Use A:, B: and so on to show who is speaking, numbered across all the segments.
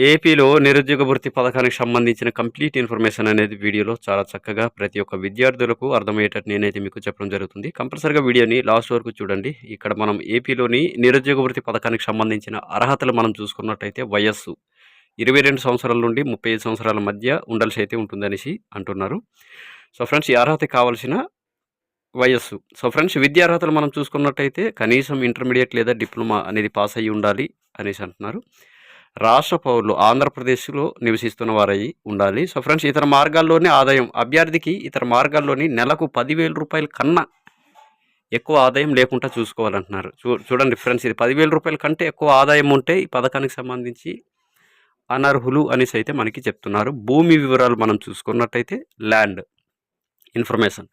A: ఏపీలో నిరుద్యోగ భృతి పథకానికి సంబంధించిన కంప్లీట్ ఇన్ఫర్మేషన్ అనేది వీడియోలో చాలా చక్కగా ప్రతి ఒక్క విద్యార్థులకు అర్థమయ్యేటట్టు నేనైతే మీకు చెప్పడం జరుగుతుంది. కంపల్సరిగా వీడియోని లాస్ట్ వరకు చూడండి. ఇక్కడ మనం ఏపీలోని నిరుద్యోగ భృతి పథకానికి సంబంధించిన అర్హతలు మనం చూసుకున్నట్టయితే వయస్సు ఇరవై రెండు సంవత్సరాల నుండి ముప్పై ఐదు సంవత్సరాల మధ్య ఉండాల్సి అయితే ఉంటుందనేసి అంటున్నారు. సో ఫ్రెండ్స్ ఈ అర్హత కావాల్సిన వయస్సు. సో ఫ్రెండ్స్ విద్యా అర్హతలు మనం చూసుకున్నట్టయితే కనీసం ఇంటర్మీడియట్ లేదా డిప్లొమా అనేది పాస్ అయ్యి ఉండాలి అనేసి అంటున్నారు. రాష్ట్ర పౌరులు ఆంధ్రప్రదేశ్లో నివసిస్తున్న వారై ఉండాలి. సో ఫ్రెండ్స్ ఇతర మార్గాల్లోనే ఆదాయం. అభ్యర్థికి ఇతర మార్గాల్లోని నెలకు పదివేల రూపాయల కన్నా ఎక్కువ ఆదాయం లేకుండా చూసుకోవాలంటున్నారు. చూ చూడండి ఫ్రెండ్స్ ఇది పదివేల రూపాయల కంటే ఎక్కువ ఆదాయం ఉంటే ఈ పథకానికి సంబంధించి అనర్హులు అనేసి అయితే మనకి చెప్తున్నారు. భూమి వివరాలు మనం చూసుకున్నట్టయితే ల్యాండ్ ఇన్ఫర్మేషన్.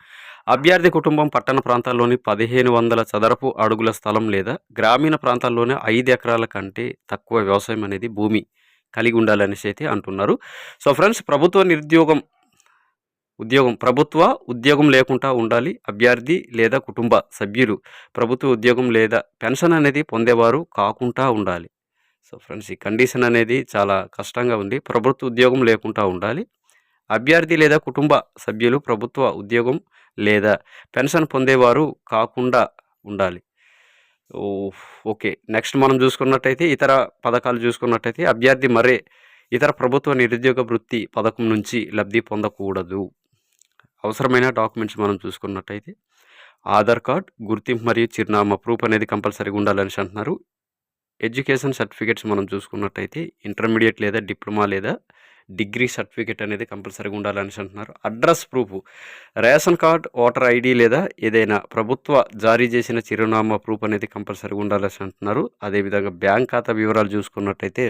A: అభ్యర్థి కుటుంబం పట్టణ ప్రాంతాల్లోని పదిహేను వందల చదరపు అడుగుల స్థలం లేదా గ్రామీణ ప్రాంతాల్లోనే ఐదు ఎకరాల కంటే తక్కువ వ్యవసాయం అనేది భూమి కలిగి ఉండాలనేసి అయితే అంటున్నారు. సో ఫ్రెండ్స్ ప్రభుత్వ నిరుద్యోగం ఉద్యోగం ప్రభుత్వ ఉద్యోగం లేకుండా ఉండాలి. అభ్యర్థి లేదా కుటుంబ సభ్యులు ప్రభుత్వ ఉద్యోగం లేదా పెన్షన్ అనేది పొందేవారు కాకుండా ఉండాలి. సో ఫ్రెండ్స్ ఈ కండిషన్ అనేది చాలా కష్టంగా ఉంది. ప్రభుత్వ ఉద్యోగం లేకుండా ఉండాలి. అభ్యర్థి లేదా కుటుంబ సభ్యులు ప్రభుత్వ ఉద్యోగం లేదా పెన్షన్ పొందేవారు కాకుండా ఉండాలి. ఓ, ఓకే. నెక్స్ట్ మనం చూసుకున్నట్టయితే ఇతర పథకాలు చూసుకున్నట్టయితే అభ్యర్థి మరే ఇతర ప్రభుత్వ నిరుద్యోగ వృత్తి పథకం నుంచి లబ్ధి పొందకూడదు. అవసరమైన డాక్యుమెంట్స్ మనం చూసుకున్నట్టయితే ఆధార్ కార్డ్ గుర్తింపు మరియు చిరునామా ప్రూఫ్ అనేది కంపల్సరీగా ఉండాలని అంటున్నారు. ఎడ్యుకేషన్ సర్టిఫికేట్స్ మనం చూసుకున్నట్టయితే ఇంటర్మీడియట్ లేదా డిప్లొమా లేదా డిగ్రీ సర్టిఫికేట్ అనేది కంపల్సరీగా ఉండాలని అంటున్నారు. Address proof ration card voter ID లేదా ఏదైనా ప్రభుత్వ జారీ చేసిన చిరునామా ప్రూఫ్ అనేది కంపల్సరీగా ఉండాలని అంటున్నారు. అదేవిధంగా బ్యాంక్ ఖాతా వివరాలు చూసుకున్నట్టయితే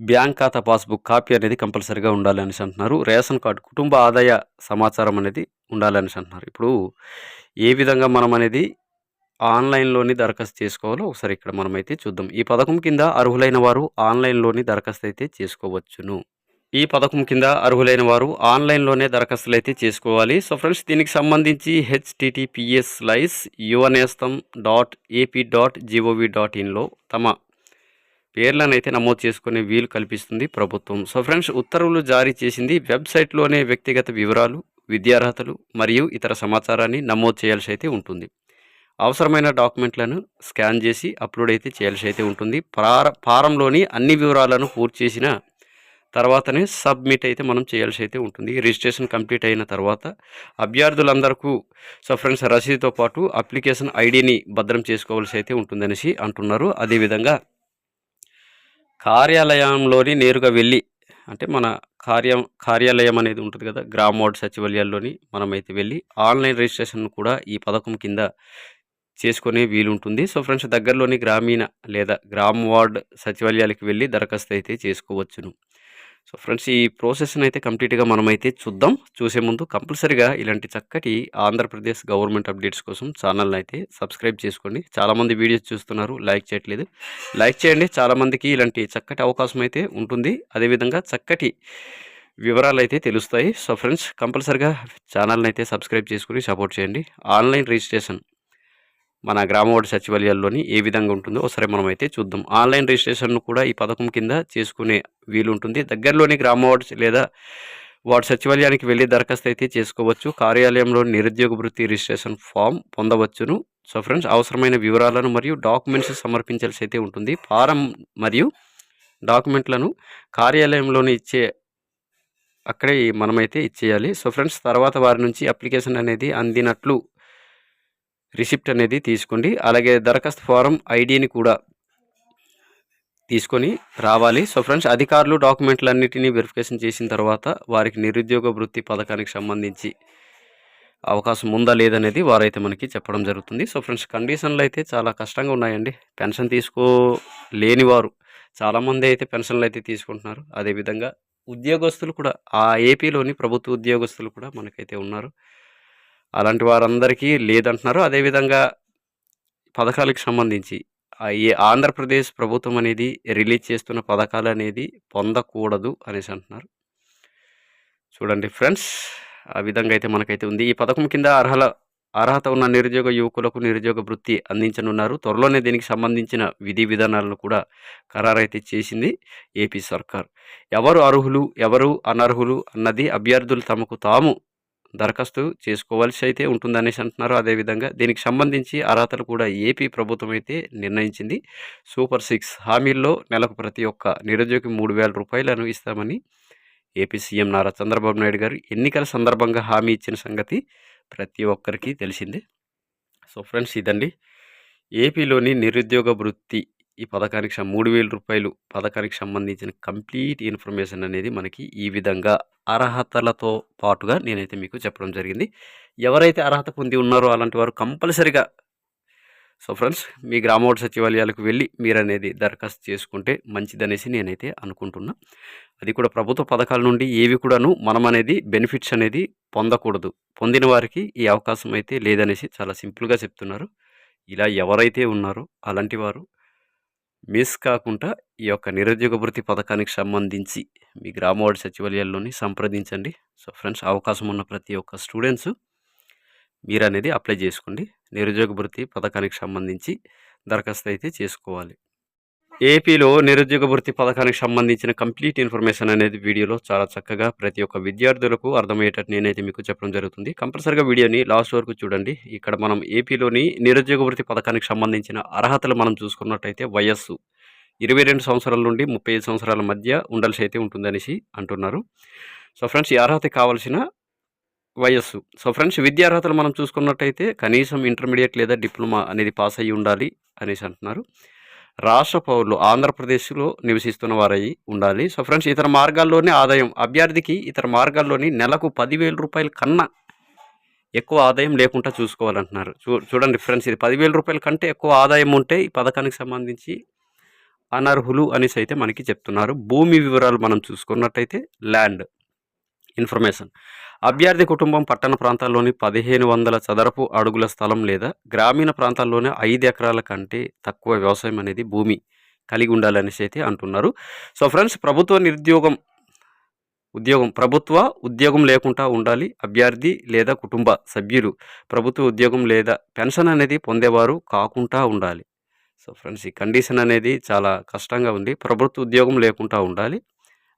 A: బ్యాంక్ ఖాతా పాస్బుక్ కాపీ అనేది కంపల్సరీగా ఉండాలని అంటున్నారు. రేషన్ కార్డు కుటుంబ ఆదాయ సమాచారం అనేది ఉండాలని అంటున్నారు. ఇప్పుడు ఏ విధంగా మనం అనేది ఆన్లైన్లోని దరఖాస్తు చేసుకోవాలో ఒకసారి ఇక్కడ మనమైతే చూద్దాం. ఈ పథకం కింద అర్హులైన వారు ఆన్లైన్లోని దరఖాస్తు అయితే చేసుకోవచ్చును. ఈ పథకం కింద అర్హులైన వారు ఆన్లైన్లోనే దరఖాస్తులు అయితే చేసుకోవాలి. సో ఫ్రెండ్స్ దీనికి సంబంధించి హెచ్టిటిపిఎస్ లైస్ Yuvanestham dot AP dot GOV dot ఇన్లో తమ పేర్లను అయితే నమోదు చేసుకునే వీలు కల్పిస్తుంది ప్రభుత్వం. సో ఫ్రెండ్స్ ఉత్తర్వులు జారీ చేసింది వెబ్సైట్లోనే వ్యక్తిగత వివరాలు విద్యార్హతలు మరియు ఇతర సమాచారాన్ని నమోదు చేయాల్సి అయితే ఉంటుంది. అవసరమైన డాక్యుమెంట్లను స్కాన్ చేసి అప్లోడ్ అయితే చేయాల్సి అయితే ఉంటుంది. ఫార ఫారంలోని అన్ని వివరాలను పూర్తి చేసిన తర్వాతనే సబ్మిట్ అయితే మనం చేయాల్సి అయితే ఉంటుంది. రిజిస్ట్రేషన్ కంప్లీట్ అయిన తర్వాత అభ్యర్థులందరికీ సో ఫ్రెండ్స్ రసీదుతో పాటు అప్లికేషన్ ఐడిని భద్రం చేసుకోవాల్సి అయితే ఉంటుందనేసి అంటున్నారు. అదేవిధంగా కార్యాలయంలోని నేరుగా వెళ్ళి అంటే మన కార్యం కార్యాలయం అనేది ఉంటుంది కదా గ్రామ వార్డ్ సచివాలయాల్లోని మనమైతే వెళ్ళి ఆన్లైన్ రిజిస్ట్రేషన్ కూడా ఈ పథకం కింద చేసుకునే వీలుంటుంది. సో ఫ్రెండ్స్ దగ్గరలోని గ్రామీణ లేదా గ్రామ వార్డ్ సచివాలయాలకు వెళ్ళి దరఖాస్తు అయితే చేసుకోవచ్చును. సో ఫ్రెండ్స్ ఈ ప్రాసెస్ని అయితే కంప్లీట్గా మనమైతే చూద్దాం. చూసే ముందు కంపల్సరీగా ఇలాంటి చక్కటి ఆంధ్రప్రదేశ్ గవర్నమెంట్ అప్డేట్స్ కోసం ఛానల్ని అయితే సబ్స్క్రైబ్ చేసుకోండి. చాలామంది వీడియోస్ చూస్తున్నారు లైక్ చేయట్లేదు. లైక్ చేయండి. చాలామందికి ఇలాంటి చక్కటి అవకాశం అయితే ఉంటుంది. అదేవిధంగా చక్కటి వివరాలు అయితే తెలుస్తాయి. సో ఫ్రెండ్స్ కంపల్సరిగా ఛానల్ని అయితే సబ్స్క్రైబ్ చేసుకుని సపోర్ట్ చేయండి. ఆన్లైన్ రిజిస్ట్రేషన్ మన గ్రామ వార్డు సచివాలయాల్లోని ఏ విధంగా ఉంటుందో ఒకసారి మనం అయితే చూద్దాం. ఆన్లైన్ రిజిస్ట్రేషన్ కూడా ఈ పథకం కింద చేసుకునే వీలు ఉంటుంది దగ్గరలోని గ్రామ వార్డు లేదా వార్డు సచివాలయానికి వెళ్ళి దరఖాస్తు అయితే చేసుకోవచ్చు. కార్యాలయంలో నిరుద్యోగ వృత్తి రిజిస్ట్రేషన్ ఫామ్ పొందవచ్చును. సో ఫ్రెండ్స్ అవసరమైన వివరాలను మరియు డాక్యుమెంట్స్ సమర్పించాల్సి అయితే ఉంటుంది. ఫారం మరియు డాక్యుమెంట్లను కార్యాలయంలోనే ఇచ్చే అక్కడే మనమైతే ఇచ్చేయాలి. సో ఫ్రెండ్స్ తర్వాత వారి నుంచి అప్లికేషన్ అనేది అందినట్లు రిసిప్ట్ అనేది తీసుకోండి. అలాగే దరఖాస్తు ఫారం ఐడిని కూడా తీసుకొని రావాలి. సో ఫ్రెండ్స్ అధికారులు డాక్యుమెంట్లన్నిటినీ వెరిఫికేషన్ చేసిన తర్వాత వారికి నిరుద్యోగ వృత్తి పథకానికి సంబంధించి అవకాశం ఉందా లేదనేది వారైతే మనకి చెప్పడం జరుగుతుంది. సో ఫ్రెండ్స్ కండిషన్లు అయితే చాలా కష్టంగా ఉన్నాయండి. పెన్షన్ తీసుకోలేని వారు చాలామంది అయితే పెన్షన్లు అయితే తీసుకుంటున్నారు. అదేవిధంగా ఉద్యోగస్తులు కూడా ఆ ఏపీలోని ప్రభుత్వ ఉద్యోగస్తులు కూడా మనకైతే ఉన్నారు. అలాంటి వారందరికీ లేదంటున్నారు. అదేవిధంగా పథకాలకు సంబంధించి ఈ ఆంధ్రప్రదేశ్ ప్రభుత్వం అనేది రిలీజ్ చేస్తున్న పథకాలు అనేది పొందకూడదు అనేసి అంటున్నారు. చూడండి ఫ్రెండ్స్ ఆ విధంగా అయితే మనకైతే ఉంది. ఈ పథకం కింద అర్హల అర్హత ఉన్న నిరుద్యోగ యువకులకు నిరుద్యోగ వృత్తి అందించనున్నారు. త్వరలోనే దీనికి సంబంధించిన విధి విధానాలను కూడా ఖరారైతే చేసింది ఏపీ సర్కార్. ఎవరు అర్హులు ఎవరు అనర్హులు అన్నది అభ్యర్థులు తమకు తాము దరఖాస్తు చేసుకోవాల్సి అయితే ఉంటుందనేసి అంటున్నారు. అదేవిధంగా దీనికి సంబంధించి అర్హతలు కూడా ఏపీ ప్రభుత్వం అయితే నిర్ణయించింది. సూపర్ సిక్స్ హామీల్లో నెలకు ప్రతి ఒక్క నిరుద్యోగి మూడు వేల రూపాయలను ఇస్తామని ఏపీ సీఎం నారా చంద్రబాబు నాయుడు గారు ఎన్నికల సందర్భంగా హామీ ఇచ్చిన సంగతి ప్రతి ఒక్కరికి తెలిసిందే. సో ఫ్రెండ్స్ ఇదండి. ఏపీలోని నిరుద్యోగ వృత్తి ఈ పథకానికి మూడు వేల రూపాయలు పథకానికి సంబంధించిన కంప్లీట్ ఇన్ఫర్మేషన్ అనేది మనకి ఈ విధంగా అర్హతలతో పాటుగా నేనైతే మీకు చెప్పడం జరిగింది. ఎవరైతే అర్హత పొంది ఉన్నారో అలాంటి వారు కంపల్సరిగా సో ఫ్రెండ్స్ మీ గ్రామోడ్ సచివాలయాలకు వెళ్ళి మీరనేది దరఖాస్తు చేసుకుంటే మంచిదనేసి నేనైతే అనుకుంటున్నా. అది కూడా ప్రభుత్వ పథకాల నుండి ఏవి కూడాను మనం అనేది బెనిఫిట్స్ అనేది పొందకూడదు. పొందిన వారికి ఈ అవకాశం అయితే లేదనేసి చాలా సింపుల్గా చెప్తున్నారు. ఇలా ఎవరైతే ఉన్నారో అలాంటి వారు మిస్ కాకుండా ఈ యొక్క నిరుద్యోగ భృతి పథకానికి సంబంధించి మీ గ్రామవాడి సచివాలయాల్లోని సంప్రదించండి. సో ఫ్రెండ్స్ అవకాశం ఉన్న ప్రతి ఒక్క స్టూడెంట్స్ మీరు అనేది అప్లై చేసుకోండి. నిరుద్యోగ భృతి పథకానికి సంబంధించి దరఖాస్తు అయితే చేసుకోవాలి. ఏపీలో నిరుద్యోగ భృతి పథకానికి సంబంధించిన కంప్లీట్ ఇన్ఫర్మేషన్ అనేది వీడియోలో చాలా చక్కగా ప్రతి ఒక్క విద్యార్థులకు అర్థమయ్యేటట్టు నేనైతే మీకు చెప్పడం జరుగుతుంది. కంపల్సరిగా వీడియోని లాస్ట్ వరకు చూడండి. ఇక్కడ మనం ఏపీలోని నిరుద్యోగ భృతి పథకానికి సంబంధించిన అర్హతలు మనం చూసుకున్నట్టయితే వయస్సు ఇరవై రెండు సంవత్సరాల నుండి ముప్పై ఐదు సంవత్సరాల మధ్య ఉండాల్సి అయితే ఉంటుందనేసి అంటున్నారు. సో ఫ్రెండ్స్ ఈ అర్హత కావాల్సిన వయస్సు. సో ఫ్రెండ్స్ విద్యా అర్హతలు మనం చూసుకున్నట్టయితే కనీసం ఇంటర్మీడియట్ లేదా డిప్లొమా అనేది పాస్ అయ్యి ఉండాలి అనేసి అంటున్నారు. రాష్ట్ర పౌరులు ఆంధ్రప్రదేశ్లో నివసిస్తున్న వారై ఉండాలి. సో ఫ్రెండ్స్ ఇతర మార్గాల్లోనే ఆదాయం. అభ్యర్థికి ఇతర మార్గాల్లోని నెలకు పదివేల రూపాయల కన్నా ఎక్కువ ఆదాయం లేకుండా చూసుకోవాలంటున్నారు. చూ చూడండి ఫ్రెండ్స్ ఇది పదివేల రూపాయల కంటే ఎక్కువ ఆదాయం ఉంటే ఈ పథకానికి సంబంధించి అనర్హులు అనేసి అయితే మనకి చెప్తున్నారు. భూమి వివరాలు మనం చూసుకున్నట్టయితే ల్యాండ్ ఇన్ఫర్మేషన్. అభ్యర్థి కుటుంబం పట్టణ ప్రాంతాల్లోని పదిహేను వందల చదరపు అడుగుల స్థలం లేదా గ్రామీణ ప్రాంతాల్లోనే ఐదు ఎకరాల కంటే తక్కువ వ్యవసాయం అనేది భూమి కలిగి ఉండాలనేసి అయితే అంటున్నారు. సో ఫ్రెండ్స్ ప్రభుత్వ నిరుద్యోగం ఉద్యోగం ప్రభుత్వ ఉద్యోగం లేకుండా ఉండాలి. అభ్యర్థి లేదా కుటుంబ సభ్యులు ప్రభుత్వ ఉద్యోగం లేదా పెన్షన్ అనేది పొందేవారు కాకుండా ఉండాలి. సో ఫ్రెండ్స్ ఈ కండిషన్ అనేది చాలా కష్టంగా ఉంది. ప్రభుత్వ ఉద్యోగం లేకుండా ఉండాలి.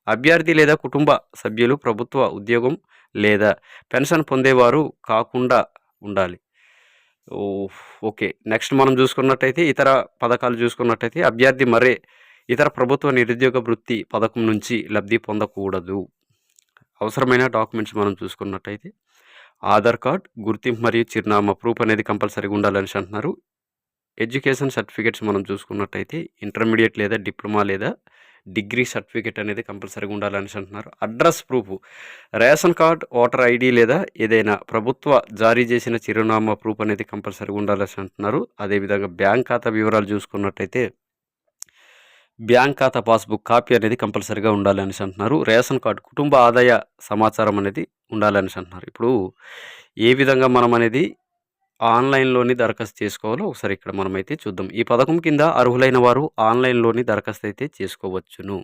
A: అభ్యర్థి లేదా కుటుంబ సభ్యులు ప్రభుత్వ ఉద్యోగం లేదా పెన్షన్ పొందేవారు కాకుండా ఉండాలి. ఓ, ఓకే. నెక్స్ట్ మనం చూసుకున్నట్టయితే ఇతర పథకాలు చూసుకున్నట్టయితే అభ్యర్థి మరే ఇతర ప్రభుత్వ నిరుద్యోగ వృత్తి పథకం నుంచి లబ్ధి పొందకూడదు. అవసరమైన డాక్యుమెంట్స్ మనం చూసుకున్నట్టయితే ఆధార్ కార్డ్ గుర్తింపు మరియు చిరునామా ప్రూఫ్ అనేది కంపల్సరీగా ఉండాలని అంటున్నారు. ఎడ్యుకేషన్ సర్టిఫికేట్స్ మనం చూసుకున్నట్టయితే ఇంటర్మీడియట్ లేదా డిప్లొమా లేదా డిగ్రీ సర్టిఫికేట్ అనేది కంపల్సరీగా ఉండాలని అంటున్నారు. Address proof ration card voter ID లేదా ఏదైనా ప్రభుత్వ జారీ చేసిన చిరునామా ప్రూఫ్ అనేది కంపల్సరీగా ఉండాలని అంటున్నారు. అదేవిధంగా బ్యాంక్ ఖాతా వివరాలు చూసుకున్నట్టయితే బ్యాంక్ ఖాతా పాస్బుక్ కాపీ అనేది కంపల్సరీగా ఉండాలని అంటున్నారు. రేషన్ కార్డు కుటుంబ ఆదాయ సమాచారం అనేది ఉండాలని అంటున్నారు. ఇప్పుడు ఏ విధంగా మనం అనేది ఆన్లైన్లోని దరఖాస్తు చేసుకోవాలో ఒకసారి ఇక్కడ మనమైతే చూద్దాం. ఈ పథకం కింద అర్హులైన వారు ఆన్లైన్లోని దరఖాస్తు అయితే చేసుకోవచ్చును.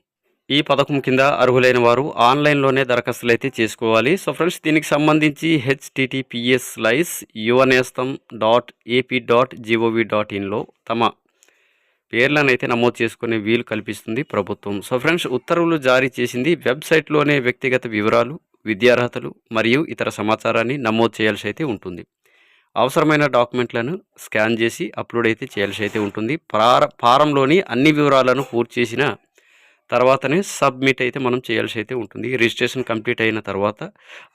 A: ఈ పథకం కింద అర్హులైన వారు ఆన్లైన్లోనే దరఖాస్తులు అయితే చేసుకోవాలి. సో ఫ్రెండ్స్ దీనికి సంబంధించి హెచ్టిటిపిఎస్ లైస్ Yuvanestham dot AP dot GOV dot ఇన్లో తమ పేర్లను అయితే నమోదు చేసుకునే వీలు కల్పిస్తుంది ప్రభుత్వం. సో ఫ్రెండ్స్ ఉత్తర్వులు జారీ చేసింది వెబ్సైట్లోనే వ్యక్తిగత వివరాలు విద్యార్హతలు మరియు ఇతర సమాచారాన్ని నమోదు చేయాల్సి అయితే ఉంటుంది. అవసరమైన డాక్యుమెంట్లను స్కాన్ చేసి అప్లోడ్ అయితే చేయాల్సి అయితే ఉంటుంది. ఫార ఫారంలోని అన్ని వివరాలను పూర్తి చేసిన తర్వాతనే సబ్మిట్ అయితే మనం చేయాల్సి అయితే ఉంటుంది. రిజిస్ట్రేషన్ కంప్లీట్ అయిన తర్వాత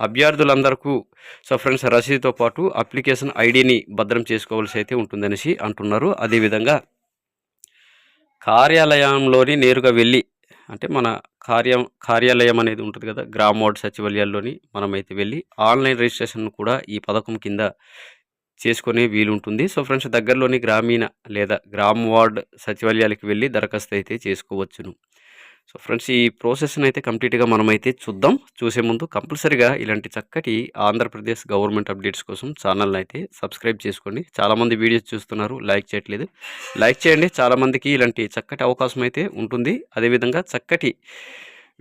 A: అభ్యర్థులందరికీ సో ఫ్రెండ్స్ రసీదుతో పాటు అప్లికేషన్ ఐడిని భద్రం చేసుకోవాల్సి అయితే ఉంటుందనేసి అంటున్నారు. అదేవిధంగా కార్యాలయంలోని నేరుగా వెళ్ళి అంటే మన కార్యం కార్యాలయం అనేది ఉంటుంది కదా గ్రామ వార్డ్ సచివాలయాల్లోని మనమైతే వెళ్ళి ఆన్లైన్ రిజిస్ట్రేషన్ కూడా ఈ పథకం కింద చేసుకునే వీలుంటుంది. సో ఫ్రెండ్స్ దగ్గరలోని గ్రామీణ లేదా గ్రామ వార్డ్ సచివాలయాలకు వెళ్ళి దరఖాస్తు అయితే చేసుకోవచ్చును. సో ఫ్రెండ్స్ ఈ ప్రాసెస్ని అయితే కంప్లీట్గా మనమైతే చూద్దాం. చూసే ముందు కంపల్సరీగా ఇలాంటి చక్కటి ఆంధ్రప్రదేశ్ గవర్నమెంట్ అప్డేట్స్ కోసం ఛానల్ని అయితే సబ్స్క్రైబ్ చేసుకోండి. చాలామంది వీడియోస్ చూస్తున్నారు లైక్ చేయట్లేదు. లైక్ చేయండి. చాలామందికి ఇలాంటి చక్కటి అవకాశం అయితే ఉంటుంది. అదేవిధంగా చక్కటి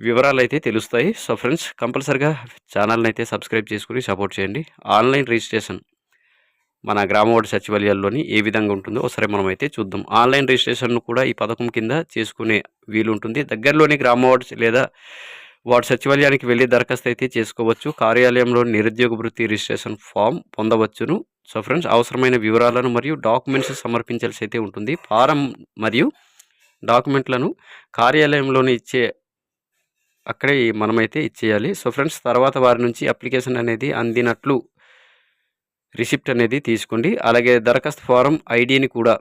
A: వివరాలు అయితే తెలుస్తాయి. సో ఫ్రెండ్స్ కంపల్సరిగా ఛానల్ని అయితే సబ్స్క్రైబ్ చేసుకుని సపోర్ట్ చేయండి. ఆన్లైన్ రిజిస్ట్రేషన్ మన గ్రామ సచివాలయాల్లోని ఏ విధంగా ఉంటుందో ఒకసారి మనం అయితే చూద్దాం. ఆన్లైన్ రిజిస్ట్రేషన్ కూడా ఈ పథకం కింద చేసుకునే వీలు ఉంటుంది దగ్గరలోని గ్రామ లేదా వాటి సచివాలయానికి వెళ్ళి దరఖాస్తు అయితే చేసుకోవచ్చు. కార్యాలయంలో నిరుద్యోగ వృత్తి రిజిస్ట్రేషన్ ఫామ్ పొందవచ్చును. సో ఫ్రెండ్స్ అవసరమైన వివరాలను మరియు డాక్యుమెంట్స్ సమర్పించాల్సి అయితే ఉంటుంది. ఫారం మరియు డాక్యుమెంట్లను కార్యాలయంలోనే ఇచ్చే అక్కడే మనమైతే ఇచ్చేయాలి. సో ఫ్రెండ్స్ తర్వాత వారి నుంచి అప్లికేషన్ అనేది అందినట్లు రిసిప్ట్ అనేది తీసుకోండి. అలాగే దరఖాస్తు ఫారం ఐడిని కూడా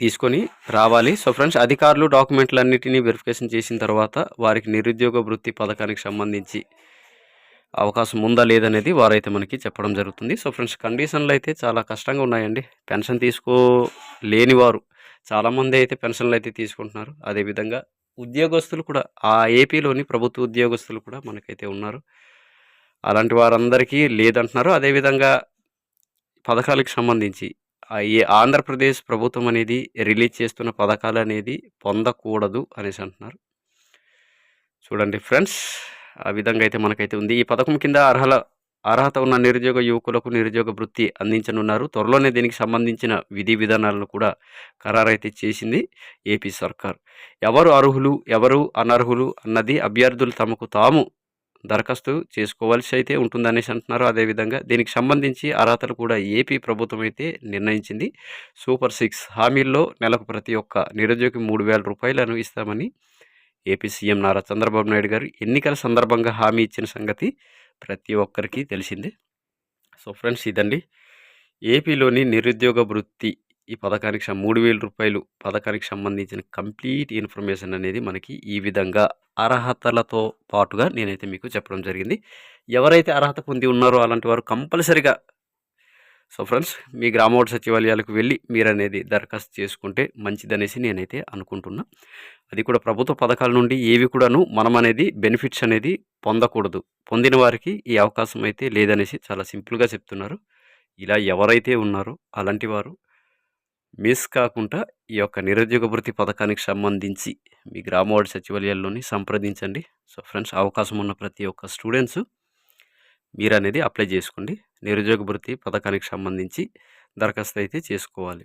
A: తీసుకొని రావాలి. సో ఫ్రెండ్స్ అధికారులు డాక్యుమెంట్లన్నిటినీ వెరిఫికేషన్ చేసిన తర్వాత వారికి నిరుద్యోగ వృత్తి పథకానికి సంబంధించి అవకాశం ఉందా లేదనేది వారైతే మనకి చెప్పడం జరుగుతుంది. సో ఫ్రెండ్స్ కండిషన్లు అయితే చాలా కష్టంగా ఉన్నాయండి. పెన్షన్ తీసుకోలేని వారు చాలామంది అయితే పెన్షన్లు అయితే తీసుకుంటున్నారు. అదేవిధంగా ఉద్యోగస్తులు కూడా ఆ ఏపీలోని ప్రభుత్వ ఉద్యోగస్తులు కూడా మనకైతే ఉన్నారు. అలాంటి వారందరికీ లేదంటున్నారు. అదేవిధంగా పథకాలకు సంబంధించి ఏ ఆంధ్రప్రదేశ్ ప్రభుత్వం అనేది రిలీజ్ చేస్తున్న పథకాలు అనేది పొందకూడదు అనేసి అంటున్నారు. చూడండి ఫ్రెండ్స్ ఆ విధంగా అయితే మనకైతే ఉంది. ఈ పథకం కింద అర్హల అర్హత ఉన్న నిరుద్యోగ యువకులకు నిరుద్యోగ వృత్తి అందించనున్నారు. త్వరలోనే దీనికి సంబంధించిన విధి విధానాలను కూడా ఖరారైతే చేసింది ఏపీ సర్కార్. ఎవరు అర్హులు ఎవరు అనర్హులు అన్నది అభ్యర్థులు తమకు తాము దరఖాస్తు చేసుకోవాల్సి అయితే ఉంటుందనేసి అంటున్నారు. అదేవిధంగా దీనికి సంబంధించి అర్హతలు కూడా ఏపీ ప్రభుత్వం అయితే నిర్ణయించింది. సూపర్ సిక్స్ హామీల్లో నెలకు ప్రతి ఒక్క నిరుద్యోగి మూడు వేల రూపాయలను ఇస్తామని ఏపీ సీఎం నారా చంద్రబాబు నాయుడు గారు ఎన్నికల సందర్భంగా హామీ ఇచ్చిన సంగతి ప్రతి ఒక్కరికి తెలిసిందే. సో ఫ్రెండ్స్ ఇదండి. ఏపీలోని నిరుద్యోగ వృత్తి ఈ పథకానికి మూడు వేల రూపాయలు పథకానికి సంబంధించిన కంప్లీట్ ఇన్ఫర్మేషన్ అనేది మనకి ఈ విధంగా అర్హతలతో పాటుగా నేనైతే మీకు చెప్పడం జరిగింది. ఎవరైతే అర్హత పొంది ఉన్నారో అలాంటి వారు కంపల్సరిగా సో ఫ్రెండ్స్ మీ గ్రామ సచివాలయాలకు వెళ్ళి మీరనేది దరఖాస్తు చేసుకుంటే మంచిదనేసి నేనైతే అనుకుంటున్నా. అది కూడా ప్రభుత్వ పథకాల నుండి ఏవి కూడాను మనం అనేది బెనిఫిట్స్ అనేది పొందకూడదు. పొందిన వారికి ఈ అవకాశం అయితే లేదనేసి చాలా సింపుల్గా చెప్తున్నారు. ఇలా ఎవరైతే ఉన్నారో అలాంటి వారు మిస్ కాకుండా ఈ యొక్క నిరుద్యోగ వృత్తి పథకానికి సంబంధించి మీ గ్రామవాడి సచివాలయాల్లోని సంప్రదించండి. సో ఫ్రెండ్స్ అవకాశం ఉన్న ప్రతి ఒక్క స్టూడెంట్స్ మీరు అనేది అప్లై చేసుకోండి. నిరుద్యోగ వృత్తి పథకానికి సంబంధించి దరఖాస్తు అయితే చేసుకోవాలి.